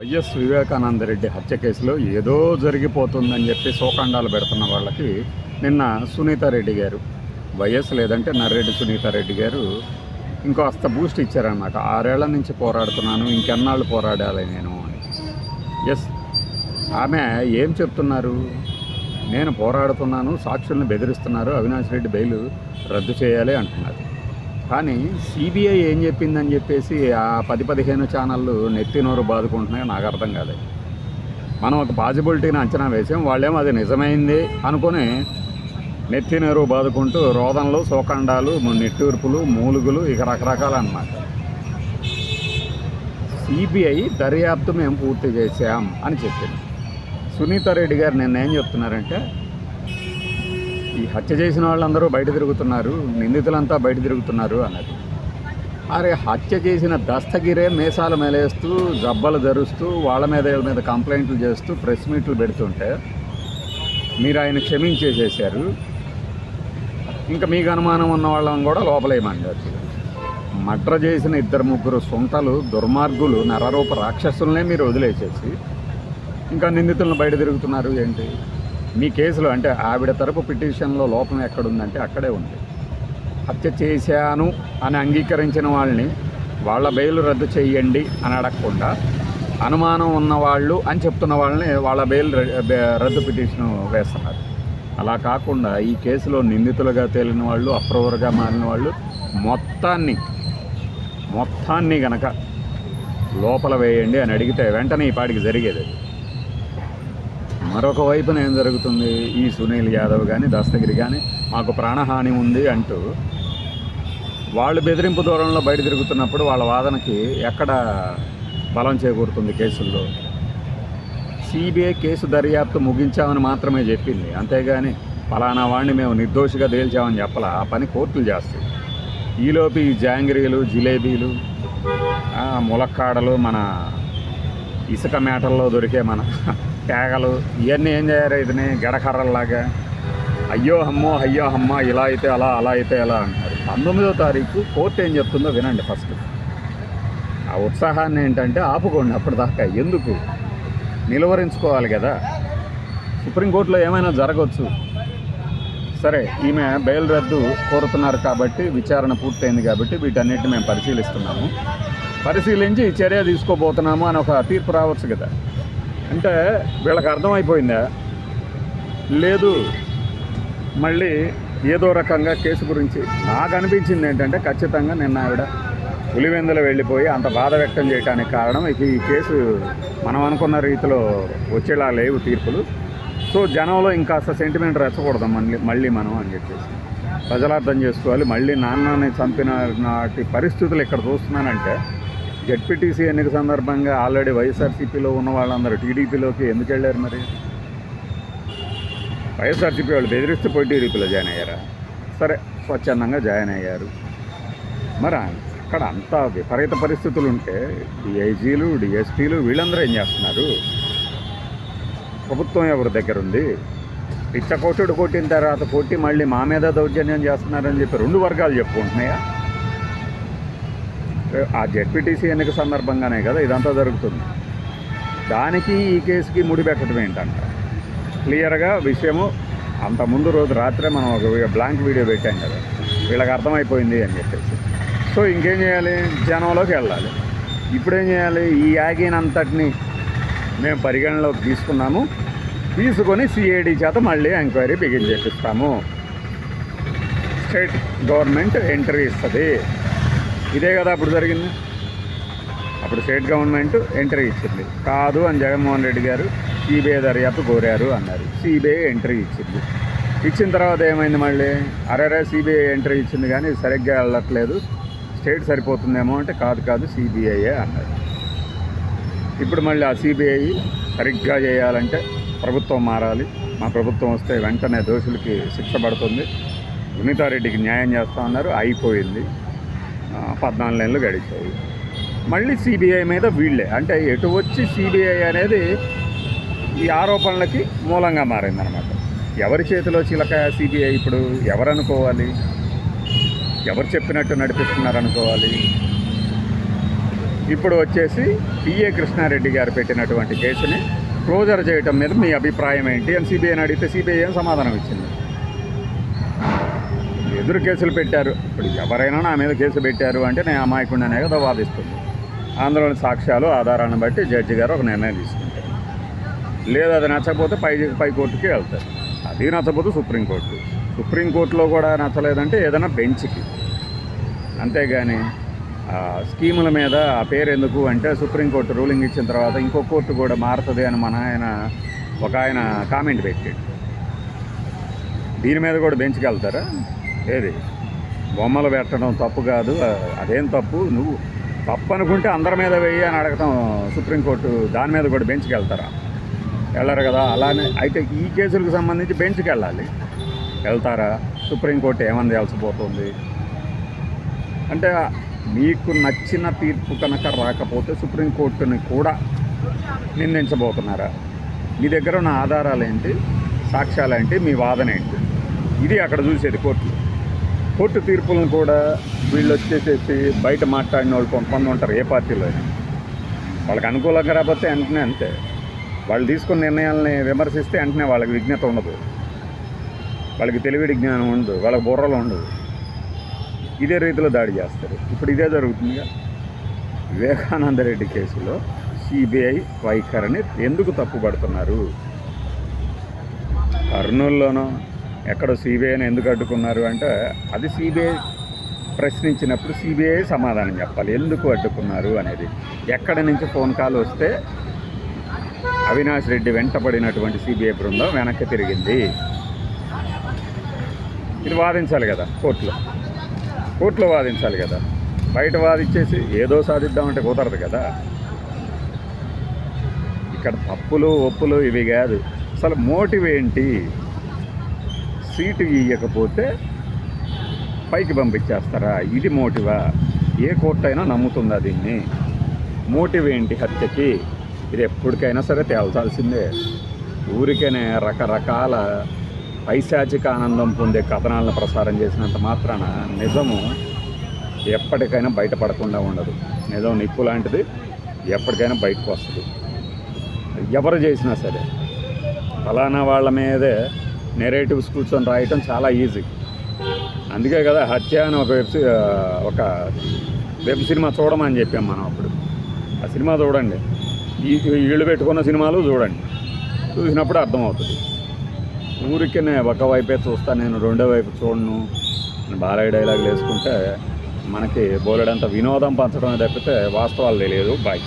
YS Vivekananda Reddy హత్య కేసులో ఏదో జరిగిపోతుందని చెప్పి శోకాండాలు పెడుతున్న వాళ్ళకి నిన్న సునీత రెడ్డి గారు వైఎస్ లేదంటే నర్రెడ్డి సునీత రెడ్డి గారు ఇంకో అస్త బూస్ట్ ఇచ్చారనమాట ఆరేళ్ళ నుంచి పోరాడుతున్నాను ఇంకెన్నాళ్ళు పోరాడాలి నేను అని. ఎస్ ఆమె ఏం చెప్తున్నారు? నేను పోరాడుతున్నాను సాక్షుల్ని బెదిరిస్తున్నారు అవినాష్ రెడ్డి బెయిల్ రద్దు చేయాలి అంటున్నారు. కానీ సిబిఐ ఏం చెప్పిందని చెప్పేసి ఆ పది పదిహేను ఛానళ్ళు నెత్తి నోరు బాదుకుంటున్నాయో నాకు అర్థం కాలేదు మనం ఒక పాజిబిలిటీని అంచనా వేసాం వాళ్ళేమో అది నిజమైంది అనుకుని నెత్తి నోరు బాదుకుంటూ రోదనలు శోకండాలు నిట్టూర్పులు మూలుగులు ఇక రకరకాలు అన్నమాట. సిబిఐ దర్యాప్తు మేము పూర్తి చేశాం అని చెప్పింది. సునీత రెడ్డి గారు నిన్న ఏం చెప్తున్నారంటే ఈ హత్య చేసిన వాళ్ళందరూ బయట తిరుగుతున్నారు నిందితులంతా బయట తిరుగుతున్నారు అన్నది. అరే హత్య చేసిన దస్తగిరే మేసాలు మేలేస్తూ జబ్బలు ధరుస్తూ వాళ్ళ మీద వీళ్ళ మీద కంప్లైంట్లు చేస్తూ ప్రెస్ మీట్లు పెడుతుంటే మీరు ఆయన క్షమించేసేసారు ఇంకా మీకు అనుమానం ఉన్న వాళ్ళని కూడా లోపలేయమన్నారు మడ్ర చేసిన ఇద్దరు ముగ్గురు సొంటలు దుర్మార్గులు నరరూప రాక్షసులనే మీరు వదిలేసేసి ఇంకా నిందితులను బయట తిరుగుతున్నారు ఏంటి? మీ కేసులో అంటే ఆవిడ తరపు పిటిషన్లో లోపం ఎక్కడుందంటే అక్కడే ఉంది. హత్య చేశాను అని అంగీకరించిన వాళ్ళని వాళ్ళ బెయిల్ రద్దు చేయండి అని అడగకుండా అనుమానం ఉన్న వాళ్ళు అని చెప్తున్న వాళ్ళని వాళ్ళ బెయిల్ రద్దు పిటిషన్ వేస్తున్నారు. అలా కాకుండా ఈ కేసులో నిందితులుగా తేలిన వాళ్ళు అప్రూవర్గా మారిన వాళ్ళు మొత్తాన్ని మొత్తాన్ని గనక లోపల వేయండి అని అడిగితే వెంటనే ఈ పాటికి జరిగేది మరొక వైపున ఏం జరుగుతుంది? ఈ సునీల్ యాదవ్ కానీ దస్తగిరి కానీ మాకు ప్రాణహాని ఉంది అంటూ వాళ్ళు బెదిరింపు దూరంలో బయట తిరుగుతున్నప్పుడు వాళ్ళ వాదనకి ఎక్కడ బలం చేకూరుతుంది కేసుల్లో? సిబిఐ కేసు దర్యాప్తు ముగించామని మాత్రమే చెప్పింది. అంతేగాని ఫలానా వాడిని మేము నిర్దోషిగా తేల్చామని చెప్పాల. ఆ పని కోర్టులు చేస్తాయి. ఈలోపు ఈ జాంగ్రీలు జిలేబీలు ములక్కాడలు మన ఇసుక మేటల్లో దొరికే మన తేగలు ఇవన్నీ ఏం చేయారు ఇదిని గడకర్రల్లాగా? అయ్యో అమ్మో అయ్యో అమ్మ ఇలా అయితే అలా అలా అయితే ఎలా అంటారు. పంతొమ్మిదో తారీఖు కోర్టు ఏం చెప్తుందో వినండి ఫస్ట్. ఆ ఉత్సాహాన్ని ఏంటంటే ఆపుకోండి అప్పటిదాకా. ఎందుకు? నిలువరించుకోవాలి కదా. సుప్రీంకోర్టులో ఏమైనా జరగవచ్చు సరే ఈమె బెయిల్ రద్దు కోరుతున్నారు కాబట్టి విచారణ పూర్తయింది కాబట్టి వీటన్నిటిని మేము పరిశీలిస్తున్నాము. పరిశీలించి చర్య తీసుకోబోతున్నాము అని ఒక తీర్పు రావచ్చు కదా. అంటే వీళ్ళకి అర్థమైపోయిందా? లేదు. మళ్ళీ ఏదో రకంగా కేసు గురించి నాకు అనిపించింది ఏంటంటే ఖచ్చితంగా నిన్న ఆవిడ పులివెందులు వెళ్ళిపోయి అంత బాధ వ్యక్తం చేయడానికి కారణం ఇక ఈ కేసు మనం అనుకున్న రీతిలో వచ్చేలా లేవు తీర్పులు. సో జనంలో ఇంకాస్త సెంటిమెంట్ రెచ్చకూడదు మళ్ళీ మళ్ళీ మనం అని చెప్పేసి. ప్రజలు అర్థం చేసుకోవాలి. మళ్ళీ నాన్నని చంపిన నాటి పరిస్థితులు ఇక్కడ చూస్తున్నానంటే జడ్పీటీసీ ఎన్నిక సందర్భంగా ఆల్రెడీ వైఎస్ఆర్సీపీలో ఉన్న వాళ్ళందరూ టీడీపీలోకి ఎందుకు వెళ్ళారు మరి? వైఎస్ఆర్సీపీ వాళ్ళు బెదిరిస్తే పోయి టీడీపీలో జాయిన్ అయ్యారా? సరే స్వచ్ఛందంగా జాయిన్ అయ్యారు. మరి అక్కడ అంత విపరీత పరిస్థితులు ఉంటే డిఐజీలు డిఎస్పీలు వీళ్ళందరూ ఏం చేస్తున్నారు? ప్రభుత్వం ఎవరి దగ్గర ఉంది? పిచ్చ కోటుడు కొట్టిన తర్వాత కొట్టి మళ్ళీ మా మీద దౌర్జన్యం చేస్తున్నారని చెప్పి రెండు వర్గాలు చెప్పుకుంటున్నాయా? ఆ జెడ్పీటీసీ ఎన్నిక సందర్భంగానే కదా ఇదంతా జరుగుతుంది. దానికి ఈ కేసుకి ముడిపెట్టడం ఏంటంట? క్లియర్గా విషయము అంత ముందు రోజు రాత్రే మనం ఒక బ్లాంక్ వీడియో పెట్టాం కదా. వీళ్ళకి అర్థమైపోయింది అని చెప్పేసి. సో ఇంకేం చేయాలి? జనంలోకి వెళ్ళాలి. ఇప్పుడేం చేయాలి? ఈ యాగినంతటిని మేము పరిగణలోకి తీసుకున్నాము. తీసుకొని సిఐడి చేత మళ్ళీ ఎంక్వైరీ బిగిన్ చేపిస్తాము. స్టేట్ గవర్నమెంట్ ఎంట్రీ ఇస్తుంది. ఇదే కదా అప్పుడు జరిగింది. అప్పుడు స్టేట్ గవర్నమెంట్ ఎంట్రీ ఇచ్చింది. కాదు అని జగన్మోహన్ రెడ్డి గారు సిబిఐ దర్యాప్తు కోరారు అన్నారు. సిబిఐ ఎంట్రీ ఇచ్చింది. ఇచ్చిన తర్వాత ఏమైంది మళ్ళీ? అరేరే సిబిఐ ఎంట్రీ ఇచ్చింది కానీ సరిగ్గా వెళ్ళట్లేదు. స్టేట్ సరిపోతుందేమో అంటే కాదు కాదు సిబిఐయే అన్నారు. ఇప్పుడు మళ్ళీ ఆ సిబిఐ సరిగ్గా చేయాలంటే ప్రభుత్వం మారాలి. మా ప్రభుత్వం వస్తే వెంటనే దోషులకి శిక్ష పడుతుంది. సునీతారెడ్డికి న్యాయం చేస్తామన్నారు అయిపోయింది. పద్నాలుగు నెలలు గడిచాయి. మళ్ళీ సిబిఐ మీద వీళ్ళే. అంటే ఎటు వచ్చి సిబిఐ అనేది ఈ ఆరోపణలకి మూలంగా మారిందనమాట ఎవరి చేతిలో చిలక సిబిఐ ఇప్పుడు? ఎవరనుకోవాలి? ఎవరు చెప్పినట్టు నడిపిస్తున్నారు అనుకోవాలి ఇప్పుడు వచ్చేసి పిఏ కృష్ణారెడ్డి గారు పెట్టినటువంటి కేసుని క్లోజర్ చేయటం మీద మీ అభిప్రాయం ఏంటి? అని సిబిఐని అడిగితే సిబిఐ ఏం సమాధానం ఇచ్చింది? ఇద్దరు కేసులు పెట్టారు. ఇప్పుడు ఎవరైనా నా మీద కేసు పెట్టారు అంటే నేను అమాయకుండానే కదా వాదిస్తుంది. అందులోని సాక్ష్యాలు ఆధారాన్ని బట్టి జడ్జి గారు ఒక నిర్ణయం తీసుకుంటారు. లేదు అది నచ్చకపోతే పై పై కోర్టుకి వెళ్తారు. అది నచ్చకపోతే సుప్రీంకోర్టు. సుప్రీంకోర్టులో కూడా నచ్చలేదంటే ఏదైనా బెంచ్కి. అంతేగాని స్కీముల మీద ఆ పేరు ఎందుకు అంటే సుప్రీంకోర్టు రూలింగ్ ఇచ్చిన తర్వాత ఇంకో కోర్టు కూడా మారుతుంది అని మన ఆయన ఒక ఆయన కామెంట్ పెట్టాడు. దీని మీద కూడా బెంచ్కి వెళ్తారా? ఏది? బొమ్మలు పెట్టడం తప్పు కాదు. అదేం తప్పు? నువ్వు తప్పు అనుకుంటే అందరి మీద వెయ్యి అని అడగటం సుప్రీంకోర్టు దాని మీద కూడా బెంచ్కి వెళ్తారా వెళ్ళరు కదా. అలానే అయితే ఈ కేసులకు సంబంధించి బెంచ్కి వెళ్ళాలి వెళ్తారా? సుప్రీంకోర్టు ఏమని తెలిసిపోతుంది అంటే మీకు నచ్చిన తీర్పు కనుక రాకపోతే సుప్రీంకోర్టుని కూడా నిందించబోతున్నారా? మీ దగ్గర ఉన్న ఆధారాలు ఏంటి? సాక్ష్యాలు ఏంటి? మీ వాదన ఏంటి? ఇది అక్కడ చూసేది కోర్టు కోర్టు తీర్పులను కూడా వీళ్ళు వచ్చేసేసి బయట మాట్లాడిన వాళ్ళు కొంతమంది ఉంటారు ఏ పార్టీలో వాళ్ళకి అనుకూలంగా రాకపోతే వెంటనే అంతే. వాళ్ళు తీసుకున్న నిర్ణయాలని విమర్శిస్తే వెంటనే వాళ్ళకి విజ్ఞత ఉండదు. వాళ్ళకి తెలివిడి జ్ఞానం ఉండదు. వాళ్ళకి బుర్రలు ఉండదు ఇదే రీతిలో దాడి చేస్తారు. ఇప్పుడు ఇదే జరుగుతుందిగా. వివేకానంద రెడ్డి కేసులో సిబిఐ వైఖరిని ఎందుకు తప్పుపడుతున్నారు? కర్నూలులోనో ఎక్కడో సిబిఐని ఎందుకు అడ్డుకున్నారు అంటే అది సిబిఐ ప్రశ్నించినప్పుడు సిబిఐ సమాధానం చెప్పాలి. ఎందుకు అడ్డుకున్నారు అనేది. ఎక్కడి నుంచి ఫోన్ కాల్ వస్తే అవినాష్ రెడ్డి వెంటబడినటువంటి సిబిఐ బృందం వెనక్కి తిరిగింది. ఇది వాదించాలి కదా కోర్టులో. కోర్టులో వాదించాలి కదా. బయట వాదించేసి ఏదో సాధిద్దామంటే కుదరదు కదా. ఇక్కడ తప్పులు ఒప్పులు ఇవి కాదు. అసలు మోటివ్ ఏంటి సీటు ఇవ్వకపోతే పైకి పంపించేస్తారా? ఇది మోటివా? ఏ కోర్టు అయినా నమ్ముతుందా దీన్ని? మోటివ్ ఏంటి హత్యకి? ఇది ఎప్పటికైనా సరే తేల్చాల్సిందే. ఊరికేనే రకరకాల పైశాచిక ఆనందం పొందే కథనాలను ప్రసారం చేసినంత మాత్రాన నిజము ఎప్పటికైనా బయటపడకుండా ఉండదు. నిజం నిప్పు లాంటిది ఎప్పటికైనా బయటకు వస్తుంది. ఎవరు చేసినా సరే ఫలానా వాళ్ళ మీదే నెరేటివ్స్ కూర్చొని రాయటం చాలా ఈజీ అందుకే కదా హత్య అని ఒక వెబ్ ఒక వెబ్ సినిమా చూడమని చెప్పాం మనం అప్పుడు. ఆ సినిమా చూడండి. ఈ వీళ్ళు పెట్టుకున్న సినిమాలు చూడండి. చూసినప్పుడు అర్థమవుతుంది. ఊరికే ఒక వైపే నేను రెండో వైపు చూడను బాలయ్య డైలాగులు వేసుకుంటే మనకి బోలెడంత వినోదం పంచడమే తప్పితే వాస్తవాలు తెలియదు. బాయ్